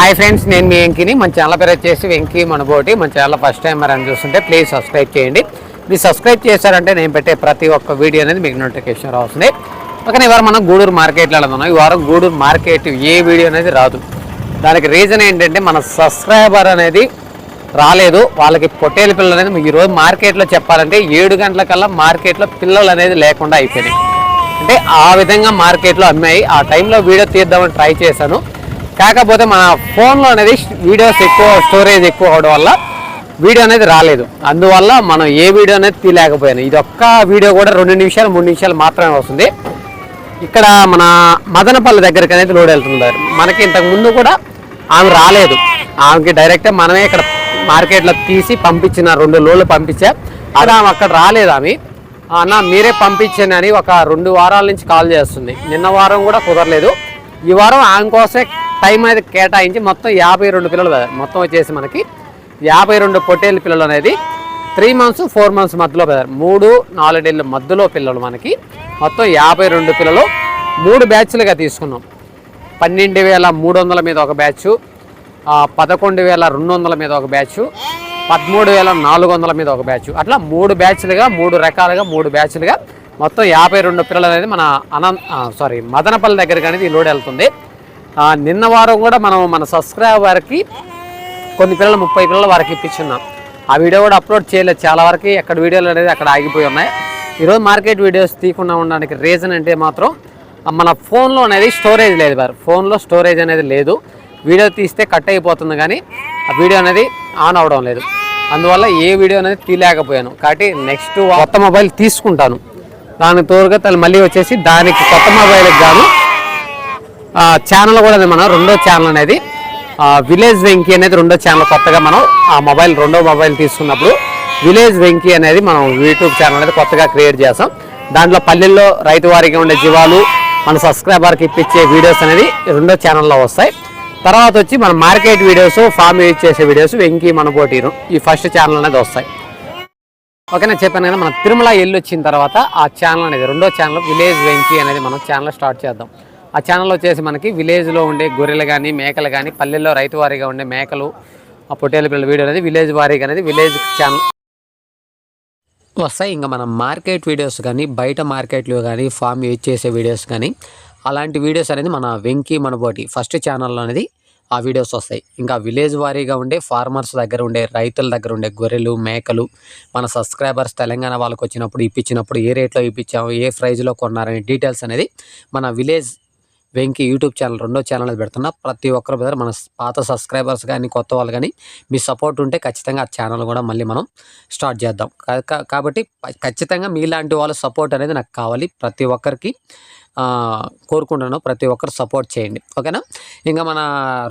Hi friends నేను మీ వెంకీని. మన channel పేరు వచ్చేసి వెంకీ మనబోటి మన ఛానల్ ఫస్ట్ టైం మరి అని చూస్తుంటే ప్లీజ్ సబ్స్క్రైబ్ చేయండి. మీరు సబ్స్క్రైబ్ చేశారంటే నేను పెట్టే ప్రతి ఒక్క వీడియో అనేది మీకు నోటిఫికేషన్ రాస్తుంది ఓకే ఇవాళ మనం గూడూరు మార్కెట్లో వెళ్తున్నాం ఈ వారం గూడూరు మార్కెట్ ఏ వీడియో అనేది రాదు. దానికి రీజన్ ఏంటంటే మన సబ్స్క్రైబర్ అనేది రాలేదు. వాళ్ళకి పొట్టేలు పిల్లలు అనేది ఈరోజు మార్కెట్లో చెప్పాలంటే ఏడు గంటలకల్లా మార్కెట్లో పిల్లలు అనేది లేకుండా అయిపోయినాయి. అంటే ఆ విధంగా మార్కెట్లో అమ్మాయి ఆ టైంలో వీడియో తీద్దామని ట్రై చేశాను. కాకపోతే మన ఫోన్లో అనేది వీడియోస్ ఎక్కువ స్టోరేజ్ ఎక్కువ అవడం వల్ల వీడియో అనేది రాలేదు. అందువల్ల మనం ఏ వీడియో అనేది తీయలేకపోయాను. ఇది ఒక్క వీడియో కూడా రెండు నిమిషాలు మూడు నిమిషాలు మాత్రమే వస్తుంది. ఇక్కడ మన మదనపల్లి దగ్గరికి అనేది లోడ్ వెళ్తున్నారు మనకి ఇంతకు ముందు కూడా ఆమె రాలేదు. ఆమెకి డైరెక్ట్ మనమే ఇక్కడ మార్కెట్లో తీసి పంపించిన రెండు లోడ్లు పంపించా. అది ఆమె అక్కడ రాలేదు ఆమె. అన్న మీరే పంపించండి అని ఒక రెండు వారాల నుంచి కాల్ చేస్తుంది. నిన్న వారం కూడా కుదరలేదు. ఈ వారం ఆమె కోసమే టైం అనేది కేటాయించి మొత్తం యాభై రెండు పిల్లలు మొత్తం వచ్చేసి మనకి యాభై రెండు పొట్టేళ్ళ పిల్లలు అనేది త్రీ మంత్స్ ఫోర్ మంత్స్ మధ్యలో బ్రదర్ మూడు నాలుగేళ్ళ మధ్యలో పిల్లలు మనకి. మొత్తం యాభై రెండు పిల్లలు మూడు బ్యాచ్లుగా తీసుకున్నాం. పన్నెండు వేల మూడు వందల మీద ఒక బ్యాచ్ పదకొండు వేల రెండు వందల మీద ఒక బ్యాచ్ పదమూడు వేల నాలుగు వందల మీద ఒక బ్యాచ్. అట్లా మూడు బ్యాచ్లుగా మూడు రకాలుగా మూడు బ్యాచ్లుగా మొత్తం యాభై రెండు పిల్లలు అనేది మన అనంత సారీ మదనపల్లి దగ్గరికి అనేది ఈ లోడ్ వెళ్తుంది. నిన్న వారం కూడా మనం మన సబ్స్క్రైబర్కి కొన్ని పిల్లలు ముప్పై పిల్లలు వారికి ఇప్పించున్నాం. ఆ వీడియో కూడా అప్లోడ్ చేయలేదు. చాలా వరకు ఎక్కడ వీడియోలు అనేది అక్కడ ఆగిపోయి ఉన్నాయి. ఈరోజు మార్కెట్ వీడియోస్ తీయకుండా ఉండడానికి రీజన్ అంటే మాత్రం మన ఫోన్లో అనేది స్టోరేజ్ లేదు బార్. ఫోన్లో స్టోరేజ్ అనేది లేదు. వీడియో తీస్తే కట్ అయిపోతుంది కానీ ఆ వీడియో అనేది ఆన్ అవడం లేదు. అందువల్ల ఏ వీడియో అనేది తీయలేకపోయాను. కాబట్టి నెక్స్ట్ కొత్త మొబైల్ తీసుకుంటాను. దానికి తోడుగా తను మళ్ళీ వచ్చేసి దానికి కొత్త మొబైల్కి గాను ఛానల్ కూడా మనం రెండో ఛానల్ అనేది. విలేజ్ వెంకీ అనేది రెండో ఛానల్ కొత్తగా మనం ఆ మొబైల్ రెండో మొబైల్ తీసుకున్నప్పుడు విలేజ్ వెంకీ అనేది మనం యూట్యూబ్ ఛానల్ అనేది కొత్తగా క్రియేట్ చేస్తాం దాంట్లో పల్లెల్లో రైతు వారికి ఉండే జీవాలు మన సబ్స్క్రైబర్కి ఇప్పించే వీడియోస్ అనేది రెండో ఛానల్లో వస్తాయి. తర్వాత వచ్చి మన మార్కెట్ వీడియోస్ ఫామ్ యూజ్ చేసే వీడియోస్ వెంకీ మన పోటీ ఈ ఫస్ట్ ఛానల్ అనేది వస్తాయి. ఓకే నేను చెప్పాను కదా మన తిరుమల ఎల్లు వచ్చిన తర్వాత ఆ ఛానల్ అనేది రెండో ఛానల్ విలేజ్ వెంకీ అనేది మనం ఛానల్ స్టార్ట్ చేద్దాం. ఆ ఛానల్ వచ్చేసి మనకి విలేజ్లో ఉండే గొర్రెలు కానీ మేకలు కానీ పల్లెల్లో రైతు వారీగా ఉండే మేకలు ఆ పొట్టేల పిల్లల వీడియో అనేది విలేజ్ వారీగా అనేది విలేజ్ ఛానల్ వస్తాయి. ఇంకా మనం మార్కెట్ వీడియోస్ కానీ బయట మార్కెట్లో కానీ ఫామ్ యూజ్ చేసే వీడియోస్ కానీ అలాంటి వీడియోస్ అనేది మన వెంకీ మనబోటి ఫస్ట్ ఛానల్లో అనేది ఆ వీడియోస్ వస్తాయి. ఇంకా విలేజ్ వారీగా ఉండే ఫార్మర్స్ దగ్గర ఉండే రైతుల దగ్గర ఉండే గొర్రెలు మేకలు మన సబ్స్క్రైబర్స్ తెలంగాణ వాళ్ళకి వచ్చినప్పుడు ఇప్పించినప్పుడు ఏ రేట్లో ఇప్పించాము ఏ ప్రైజ్లో కొన్నారనే డీటెయిల్స్ అనేది మన విలేజ్ వెంకీ యూట్యూబ్ ఛానల్ రెండో ఛానల్ పెడుతున్నా. ప్రతి ఒక్కరు బ్రదర్ మన పాత సబ్స్క్రైబర్స్ కానీ కొత్త వాళ్ళు కానీ మీ సపోర్ట్ ఉంటే ఖచ్చితంగా ఆ ఛానల్ కూడా మళ్ళీ మనం స్టార్ట్ చేద్దాం. కా- కాబట్టి ఖచ్చితంగా మీలాంటి వాళ్ళ సపోర్ట్ అనేది నాకు కావాలి. ప్రతి ఒక్కరికి కోరుకుంటున్నాను. ప్రతి ఒక్కరు సపోర్ట్ చేయండి. ఓకేనా? ఇంకా మన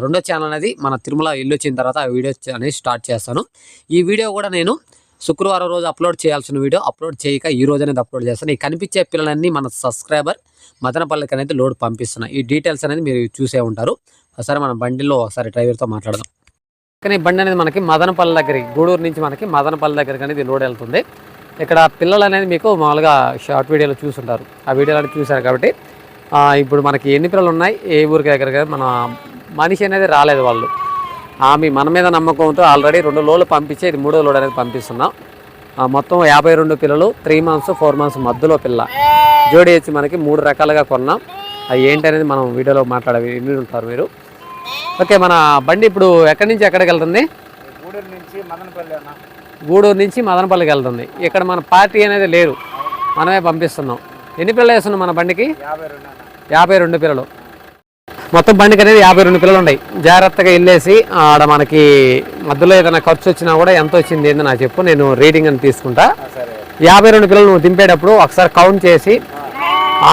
రెండో ఛానల్ అనేది మన తిరుమల ఇల్లు వచ్చిన తర్వాత ఆ వీడియో అనేది స్టార్ట్ చేస్తాను. ఈ వీడియో కూడా నేను శుక్రవారం రోజు అప్లోడ్ చేయాల్సిన వీడియో అప్లోడ్ చేయక ఈ రోజు అనేది అప్లోడ్ చేస్తాను. ఈ కనిపించే పిల్లలన్నీ మన సబ్స్క్రైబర్ మదనపల్లికి అనేది లోడ్ పంపిస్తున్నాయి ఈ డీటెయిల్స్ అనేది మీరు చూసే ఉంటారు. ఒకసారి మన బండిలో ఒకసారి డ్రైవర్తో మాట్లాడదాం. కానీ ఈ బండి అనేది మనకి మదనపల్లి దగ్గరికి గూడూరు నుంచి మనకి మదనపల్లి దగ్గరికి అనేది లోడ్ వెళ్తుంది. ఇక్కడ పిల్లలు అనేది మీకు మామూలుగా షార్ట్ వీడియోలో చూసుంటారు ఆ వీడియోలు అనేది చూశారు కాబట్టి ఇప్పుడు మనకి ఎన్ని పిల్లలు ఉన్నాయి? ఏ ఊరికి దగ్గర మన మనిషి అనేది రాలేదు వాళ్ళు. ఆమె మన మీద నమ్మకంతో ఆల్రెడీ రెండు లోడ్లు పంపించి ఇది మూడో లోడ్ అనేది పంపిస్తున్నాం. ఆ, మొత్తం యాభై రెండు పిల్లలు త్రీ మంత్స్ ఫోర్ మంత్స్ మధ్యలో పిల్ల. జోడి వచ్చి మనకి మూడు రకాలుగా కొన్నాం. అది ఏంటనేది మనం వీడియోలో మాట్లాడే విని ఉంటారు మీరు. ఓకే మన బండి ఇప్పుడు ఎక్కడి నుంచి ఎక్కడికి వెళ్తుంది? గూడూరు నుంచి మదనపల్లి గూడూరు నుంచి మదనపల్లికి వెళ్తుంది. ఇక్కడ మన పార్టీ అనేది లేరు. మనమే పంపిస్తున్నాం. ఎన్ని పిల్లలు వేస్తున్నాం మన బండికి? యాభై రెండు పిల్లలు. మొత్తం బండికి అనేది యాభై రెండు పిల్లలు ఉన్నాయి జాగ్రత్తగా వెళ్ళేసి ఆడ మనకి మధ్యలో ఏదైనా ఖర్చు వచ్చినా కూడా ఎంత వచ్చింది ఏందో నాకు చెప్పు నేను రీడింగ్ అని తీసుకుంటా. యాభై రెండు పిల్లలు నువ్వు దింపేటప్పుడు ఒకసారి కౌంట్ చేసి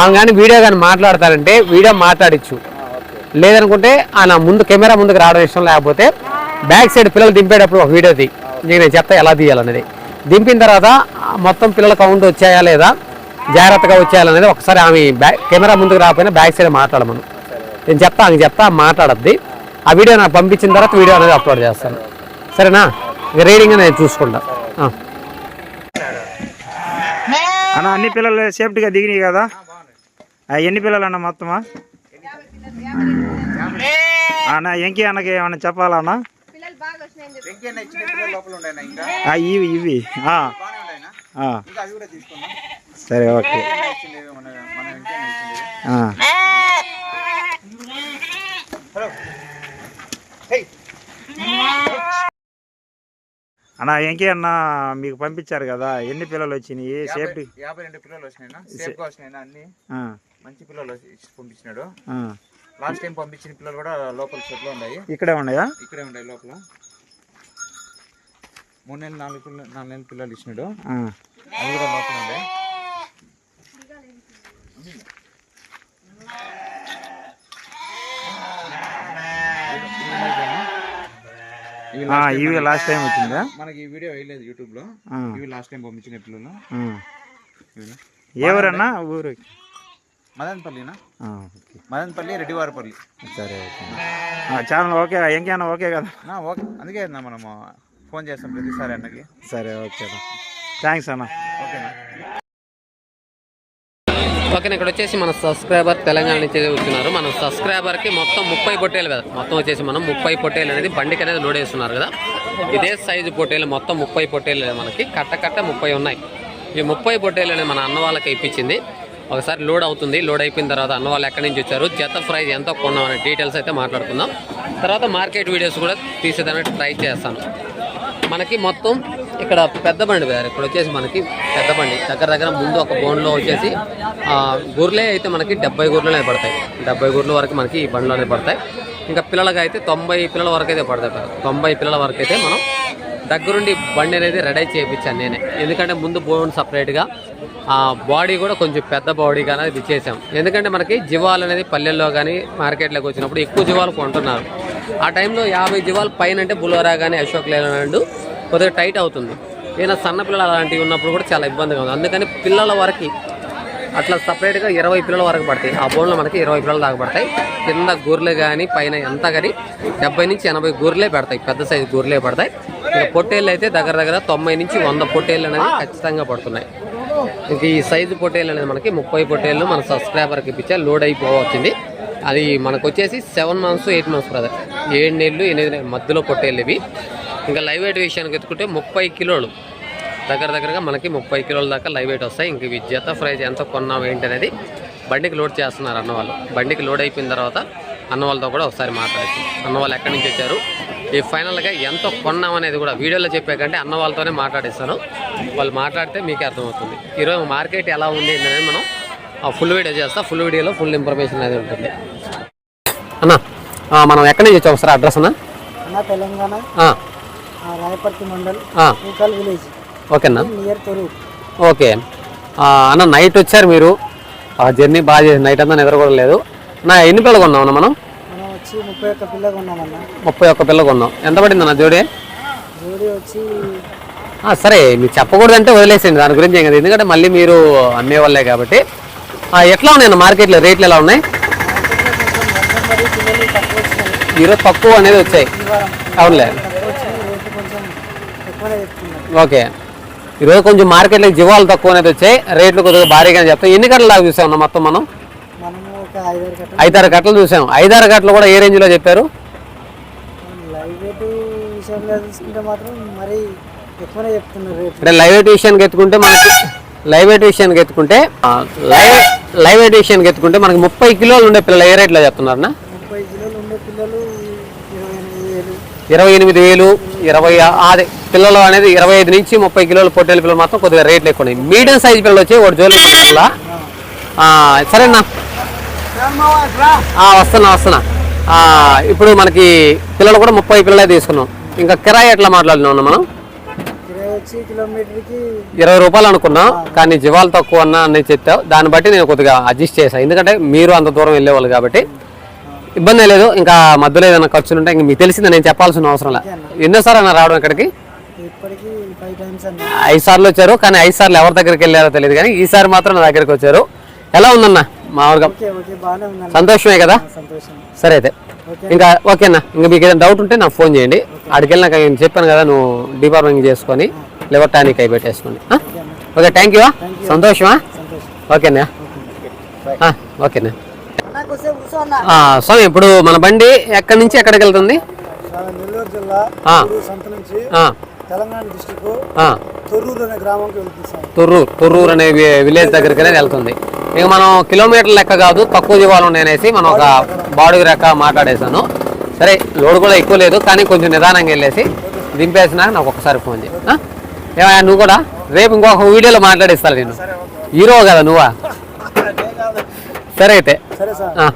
ఆమె కానీ వీడియో కానీ మాట్లాడతారంటే వీడియో మాట్లాడిచ్చు. లేదనుకుంటే ఆయన ముందు కెమెరా ముందుకు రావడం ఇష్టం లేకపోతే బ్యాక్ సైడ్ పిల్లలు దింపేటప్పుడు ఒక వీడియో తీ. నేను చెప్తా ఎలా తీయాలనేది. దింపిన తర్వాత మొత్తం పిల్లల కౌంట్ వచ్చాయా లేదా జాగ్రత్తగా వచ్చాయాలనేది ఒకసారి ఆమె బ్యాక్ కెమెరా ముందుకు రాకపోయినా బ్యాక్ సైడ్ మాట్లాడమను. నేను చెప్తా ఆమె చెప్తా మాట్లాడద్ది. ఆ వీడియో నాకు పంపించిన తర్వాత వీడియో అనేది అప్లోడ్ చేస్తాను. సరేనా? ఇక రీడింగ్ నేను చూసుకుంటా. అన్న అన్ని పిల్లలు సేఫ్టీగా దిగినాయి కదా? ఎన్ని పిల్లలు అన్న మొత్తమా? అన్న ఎంకి అన్నకి ఏమన్నా చెప్పాలా అన్న? ఇవి ఇవి. సరే ఓకే. అన్న ఎంకి అన్న మీకు పంపించారు కదా ఎన్ని పిల్లలు వచ్చినాయి? సేఫ్టీ యాభై రెండు పిల్లలు వచ్చినాయినా? సేఫ్గా వచ్చినాయినా అన్ని? మంచి పిల్లలు పంపించినాడు. లాస్ట్ టైం పంపించిన పిల్లలు కూడా లోపల చెట్లు ఉన్నాయి. ఇక్కడే ఉన్నాయా? ఇక్కడే ఉన్నాయి లోపల. మూడు నెలలు నాలుగు నాలుగు నెలల పిల్లలు ఇచ్చినాడు. అవి కూడా లోపల ఉన్నాయి. ఇవి లాస్ట్ టైం వచ్చిందా? మనకి ఈ వీడియో వేయలేదు యూట్యూబ్లో. ఇవి లాస్ట్ టైం పంపించిన పిల్లలు? ఎవరన్నా ఊరు మదనపల్లినా? మదనపల్లి రెడ్డివారిపల్లి. సరే ఛానల్ ఓకే అన్న ఓకే కదా? ఓకే అందుకే మనము ఫోన్ చేస్తాం ప్రతిసారి అన్నకి. సరే ఓకే థ్యాంక్స్ అన్న. ఓకేనా? పక్కన ఇక్కడ వచ్చేసి మన సబ్స్క్రైబర్ తెలంగాణ నుంచి వచ్చినారు మన సబ్స్క్రైబర్కి మొత్తం ముప్పై పొట్టేలు కదా. మొత్తం వచ్చేసి మనం ముప్పై పొట్టేలు అనేది బండికి అనేది లోడ్ వేస్తున్నారు కదా. ఇదే సైజు పొట్టేలు మొత్తం ముప్పై పొట్టేలు మనకి కట్ట కట్ట ముప్పై ఉన్నాయి. ఈ ముప్పై పొట్టేలు అనేది మన అన్న వాళ్ళకి ఇప్పించింది. ఒకసారి లోడ్ అవుతుంది. లోడ్ అయిపోయిన తర్వాత అన్న వాళ్ళు ఎక్కడి నుంచి వచ్చారు జత ప్రైజ్ ఎంత కొన్నాం అనే డీటెయిల్స్ అయితే మాట్లాడుకుందాం. తర్వాత మార్కెట్ వీడియోస్ కూడా తీసేదానికి ట్రై చేస్తాను. మనకి మొత్తం ఇక్కడ పెద్ద బండి వేరు. ఇక్కడ వచ్చేసి మనకి పెద్ద బండి. దగ్గర దగ్గర ముందు ఒక బోన్లో వచ్చేసి ఆ, గుర్లే అయితే మనకి డెబ్బై గుర్లనే పడతాయి. డెబ్బై గుర్ల వరకు మనకి ఈ బండ్లోనే పడతాయి. ఇంకా పిల్లలకి అయితే తొంభై పిల్లల వరకు అయితే పడతాయి తొంభై పిల్లల వరకు అయితే మనం దగ్గరుండి బండి అనేది రెడీ చేయించాను నేనే. ఎందుకంటే ముందు బోన్ సపరేట్గా ఆ బాడీ కూడా కొంచెం పెద్ద బాడీ కానీ ఇది ఎందుకంటే మనకి జీవాలు అనేది పల్లెల్లో కానీ మార్కెట్లోకి వచ్చినప్పుడు ఎక్కువ జీవాలు కొంటున్నారు. ఆ టైంలో యాభై జీవాలు పైన అంటే బులోరా కానీ అశోక్ లేలాండ్ కొద్దిగా టైట్ అవుతుంది. ఏదైనా సన్న పిల్లలు అలాంటివి ఉన్నప్పుడు కూడా చాలా ఇబ్బందిగా ఉంది. అందుకని పిల్లల వరకు అట్లా సపరేట్గా ఇరవై పిల్లల వరకు పడతాయి. ఆ బోన్లో మనకి ఇరవై పిల్లలు దాకా పడతాయి. కింద గొర్రెలు కానీ పైన ఎంత కానీ డెబ్బై నుంచి ఎనభై గొర్రెలే పడతాయి. పెద్ద సైజు గొర్రెలే పడతాయి. ఇక పొట్టేళ్ళు అయితే దగ్గర దగ్గర తొంభై నుంచి వంద పొట్టేళ్ళు అనేది ఖచ్చితంగా పడుతున్నాయి. ఇంక ఈ సైజు పొట్టేళ్ళు అనేది మనకి ముప్పై పొట్టేళ్ళు మన సబ్స్క్రైబర్కి ఇప్పించా లోడ్ అయిపోవచ్చింది. అది మనకు వచ్చేసి seven months eight months brother. ఏడు నెలలు ఎనిమిది మధ్యలో పొట్టేళ్ళు ఇవి. ఇంకా లైవ్ వెయిట్ విషయానికి ఎత్తుకుంటే ముప్పై కిలోలు. దగ్గర దగ్గరగా మనకి ముప్పై కిలోల దాకా లైవ్ వెయిట్ వస్తాయి. ఇంక ఇవి జత ఎంత కొన్నాం ఏంటి అనేది బండికి లోడ్ చేస్తున్నారు అన్న వాళ్ళు బండికి లోడ్ అయిపోయిన తర్వాత అన్న వాళ్ళతో కూడా ఒకసారి మాట్లాడచ్చు. అన్న వాళ్ళు ఎక్కడి నుంచి వచ్చారు? ఈ ఫైనల్గా ఎంత కొన్నాం అనేది కూడా వీడియోలో చెప్పే కంటే అన్న వాళ్ళతోనే మాట్లాడిస్తాను. వాళ్ళు మాట్లాడితే మీకే అర్థమవుతుంది. ఈరోజు మార్కెట్ ఎలా ఉంది అనేది మనం ఫుల్ వీడియో చేస్తా. ఫుల్ వీడియోలో ఫుల్ ఇన్ఫర్మేషన్ అనేది ఉంటుంది. అన్న మనం ఎక్కడి నుంచి వచ్చాం ఒకసారి అడ్రస్ అన్న? అన్న తెలంగాణ. రాయపర్తి మండల్ ఆ, ఊకల్ విలేజ్. ఓకేనా? Near Thorrur okay. అన్న నైట్ వచ్చారు మీరు. ఆ జర్నీ బాగా చేసి నైట్ అంతా నిద్ర కూడా లేదు. నా ఎన్ని పిల్లలు కొన్నాం అన్న మనం? మనం వచ్చి ముప్పై ఒక్క పిల్ల కొన్నామన్న ముప్పై ఒక్క పిల్ల కొన్నాం. ఎంత పడింది అన్న జోడి? జోడి వచ్చి సరే మీరు చెప్పకూడదంటే వదిలేసేయండి. దాని గురించి ఏం కదా. ఎందుకంటే మళ్ళీ మీరు అమ్మేవాళ్ళే కాబట్టి. ఎట్లా ఉన్నాయి అన్న మార్కెట్లో రేట్లు ఎలా ఉన్నాయి? పిల్లలు ఈరోజు తక్కువ అనేది వచ్చాయి. అవునులే తక్కువ వచ్చినాయి రేట్లు కొంచెం ఎక్కువనే చెప్తున్నారు ఓకే. ఈరోజు కొంచెం మార్కెట్లో జీవాలు తక్కువ అనేది వచ్చాయి రేట్లు కొద్దిగా భారీగా చెప్తాం. ఎన్ని గంటల దాకా చూసాం మొత్తం మనం? ఐదారు గంటలు గంటలు చూసాం. ఐదారు గంటలు కూడా ఏ రేంజ్లో చెప్పారు? లైవ్ అంటే వెయిట్ విషయానికి ఎత్తుకుంటే మనకి లైవ్ వెయిట్ విషయానికి ఎత్తుకుంటే లైవ్ లైవ్ వెయిట్ విషయానికి ఎత్తుకుంటే మనకి ముప్పై కిలోలు ఉండే పిల్లలు ఏ రేట్లో చెప్తున్నారన్నా ముప్పై కిలోలు ఉండే పిల్లలు ఇరవై ఎనిమిది వేలు ఇరవై ఎనిమిది వేలు ఇరవై అదే పిల్లలు అనేది ఇరవై ఐదు నుంచి ముప్పై కిలోల పొట్టేల పిల్లలు మాత్రం కొద్దిగా రేట్లు ఎక్కువ ఉన్నాయి. మీడియం సైజ్ పిల్లలు వచ్చి ఒకటి జోలి పిల్ల సరేనా? వస్తున్నా వస్తున్నా. ఇప్పుడు మనకి పిల్లలు కూడా ముప్పై పిల్లలే తీసుకున్నాం. ఇంకా కిరాయి ఎట్లా మాట్లాడినాం మనం? ఇరవై రూపాయలు అనుకున్నాం కానీ జీవాలు తక్కువ అన్న అని చెప్పావు. దాన్ని బట్టి నేను కొద్దిగా అడ్జస్ట్ చేశాను ఎందుకంటే మీరు అంత దూరం వెళ్ళేవాళ్ళు కాబట్టి. ఇబ్బంది లేదు ఇంకా మధ్యలో ఏదైనా ఖర్చులు ఉంటే ఇంక మీకు తెలిసింది నేను చెప్పాల్సిన అవసరం లేదు. ఎన్నోసారి అన్న రావడం ఇక్కడికి? ఐదు సార్లు వచ్చారు కానీ ఐదు సార్లు ఎవరి దగ్గరికి వెళ్ళారో తెలియదు కానీ ఈసారి మాత్రం నా దగ్గరికి వచ్చారు. ఎలా ఉందన్న మామూలుగా? ఉందన్న. సంతోషమే కదా? సరే అయితే. ఇంకా ఓకేనా ఇంకా మీకు ఏదైనా డౌట్ ఉంటే నాకు ఫోన్ చేయండి. ఆడికి వెళ్ళినాక నేను చెప్పాను కదా నువ్వు డిపార్ట్మెంట్ చేసుకొని లివర్ టానిక్ అయి పెట్టేసుకోండి? ఓకే థ్యాంక్ యూ సంతోషమా? సంతోషం. ఓకేనా ఓకేనా స్వామి ఇప్పుడు మన బండి ఎక్కడి నుంచి ఎక్కడికి వెళ్తుంది? నెల్లూరు జిల్లా సంత నుంచి తెలంగాణ డిస్టిక్ తొర్రూరు అనే గ్రామంకి వెళ్తుంది సార్. తొర్రూరు తొర్రూరు అనే వి- విలేజ్ దగ్గరికి వెళ్తుంది. ఇక మనం కిలోమీటర్ లెక్క కాదు తక్కువ జీవాలు ఉన్నాయనేసి మనం ఒక బాడుగు లెక్క మాట్లాడేశాను. సరే లోడ్ కూడా ఎక్కువ లేదు కానీ కొంచెం నిదానంగా వెళ్ళేసి దింపేసినా నాకు ఒకసారి ఫోన్ చేయి? ఏమయ్యా నువ్వు కూడా? రేపు ఇంకొక వీడియోలో మాట్లాడిస్తాను నేను. హీరో కదా నువ్వా? సరే అయితే. సరే సార్. ఆ.